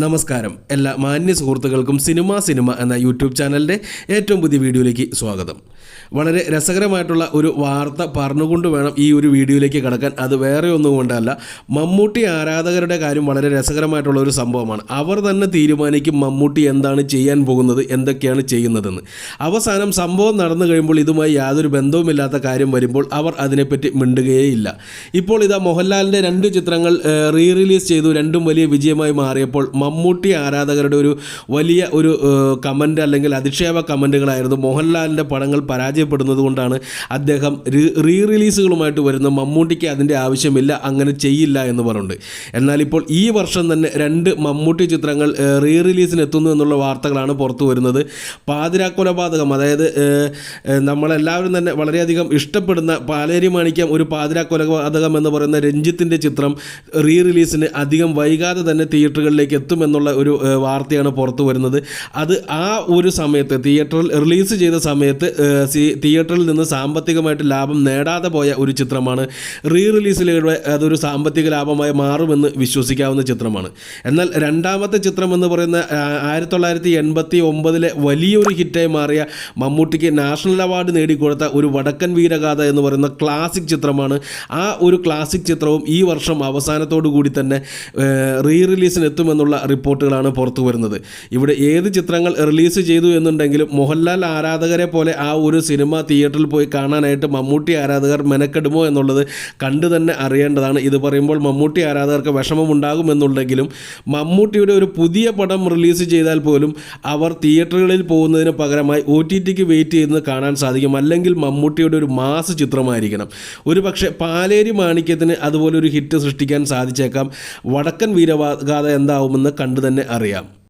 നമസ്കാരം. എല്ലാ മാന്യ സുഹൃത്തുക്കൾക്കും സിനിമ സിനിമ എന്ന യൂട്യൂബ് ചാനലിന്റെ ഏറ്റവും പുതിയ വീഡിയോയിലേക്ക് സ്വാഗതം. വളരെ രസകരമായിട്ടുള്ള ഒരു വാർത്ത പറഞ്ഞുകൊണ്ട് വേണം ഈ ഒരു വീഡിയോയിലേക്ക് കടക്കാൻ. അത് വേറെ ഒന്നും കൊണ്ടല്ല. മമ്മൂട്ടി ആരാധകരുടെ കാര്യം വളരെ രസകരമായിട്ടുള്ള ഒരു സംഭവമാണ്. അവർ തന്നെ തീരുമാനിക്കും മമ്മൂട്ടി എന്താണ് ചെയ്യാൻ പോകുന്നത് എന്തൊക്കെയാണ് ചെയ്യുന്നതെന്ന്. അവസാനം സംഭവം നടന്നു കഴിയുമ്പോൾ ഇതുമായി യാതൊരു ബന്ധവുമില്ലാത്ത കാര്യം വരുമ്പോൾ അവർ അതിനെപ്പറ്റി മിണ്ടുകയേയില്ല. ഇപ്പോൾ ഇതാ മോഹൻലാലിന്റെ രണ്ട് ചിത്രങ്ങൾ റീ റിലീസ് ചെയ്തു. രണ്ടും വലിയ വിജയമായി മാറിയപ്പോൾ മമ്മൂട്ടി ആരാധകരുടെ ഒരു വലിയ ഒരു കമന്റ് അല്ലെങ്കിൽ അധിക്ഷേപ കമന്റുകളായിരുന്നു മോഹൻലാലിന്റെ പടങ്ങൾ പരാജയപ്പെടുന്നത് കൊണ്ടാണ് അദ്ദേഹം റീ റിലീസുകളുമായിട്ട് വരുന്ന മമ്മൂട്ടിക്ക് അതിന്റെ ആവശ്യമില്ല അങ്ങനെ ചെയ്യില്ല എന്ന് പറഞ്ഞുണ്ട് എന്നാൽ ഇപ്പോൾ ഈ വർഷം തന്നെ രണ്ട് മമ്മൂട്ടി ചിത്രങ്ങൾ റീ റിലീസിന് എത്തുന്നു എന്നുള്ള വാർത്തകളാണ് പുറത്തു വരുന്നത്. പാതിരാ കൊലപാതകം അതായത് നമ്മളെല്ലാവരും തന്നെ വളരെയധികം ഇഷ്ടപ്പെടുന്ന പാലേരി മാണിക്യം ഒരു പാതിരാ കൊലപാതകം എന്ന് പറയുന്ന രഞ്ജിത്തിന്റെ ചിത്രം റീ റിലീസിന് അധികം വൈകാതെ തന്നെ തിയേറ്ററുകളിലേക്ക് എത്തുമെന്നുള്ള ഒരു വാർത്തയാണ് പുറത്തു വരുന്നത്. അത് ആ ഒരു സമയത്ത് തിയേറ്ററിൽ റിലീസ് ചെയ്ത സമയത്ത് തിയേറ്ററിൽ നിന്ന് സാമ്പത്തികമായിട്ട് ലാഭം നേടാതെ പോയ ഒരു ചിത്രമാണ്. റീ റിലീസിലൂടെ അതൊരു സാമ്പത്തിക ലാഭമായി മാറുമെന്ന് വിശ്വസിക്കാവുന്ന ചിത്രമാണ്. എന്നാൽ രണ്ടാമത്തെ ചിത്രം എന്ന് പറയുന്ന ആയിരത്തി തൊള്ളായിരത്തി എൺപത്തി ഒമ്പതിലെ വലിയൊരു ഹിറ്റായി മാറിയ മമ്മൂട്ടിക്ക് നാഷണൽ അവാർഡ് നേടിക്കൊടുത്ത ഒരു വടക്കൻ വീരഗാഥ എന്ന് പറയുന്ന ക്ലാസിക് ചിത്രമാണ്. ആ ഒരു ക്ലാസിക് ചിത്രവും ഈ വർഷം അവസാനത്തോടു കൂടി തന്നെ റീ റിലീസിന് എത്തുമെന്നുള്ള റിപ്പോർട്ടുകളാണ് പുറത്തു വരുന്നത്. ഇവിടെ ഏത് ചിത്രങ്ങൾ റിലീസ് ചെയ്തു എന്നുണ്ടെങ്കിലും മോഹൻലാൽ ആരാധകരെ പോലെ ആ ഒരു സിനിമ തിയേറ്ററിൽ പോയി കാണാനായിട്ട് മമ്മൂട്ടി ആരാധകർ മെനക്കെടുമോ എന്നുള്ളത് കണ്ടു തന്നെ അറിയേണ്ടതാണ്. ഇത് പറയുമ്പോൾ മമ്മൂട്ടി ആരാധകർക്ക് വിഷമമുണ്ടാകുമെന്നുണ്ടെങ്കിലും മമ്മൂട്ടിയുടെ ഒരു പുതിയ പടം റിലീസ് ചെയ്താൽ പോലും അവർ തിയേറ്ററുകളിൽ പോകുന്നതിന് പകരമായി ഒ ടി ടിക്ക് വെയിറ്റ് ചെയ്യുന്നത് കാണാൻ സാധിക്കും. അല്ലെങ്കിൽ മമ്മൂട്ടിയുടെ ഒരു മാസ് ചിത്രമായിരിക്കണം. ഒരു പക്ഷേ പാലേരി മാണിക്യത്തിന് അതുപോലെ ഒരു ഹിറ്റ് സൃഷ്ടിക്കാൻ സാധിച്ചേക്കാം. വടക്കൻ വീരഗാഥ എന്താവുമെന്ന് കണ്ടു തന്നെ അറിയാം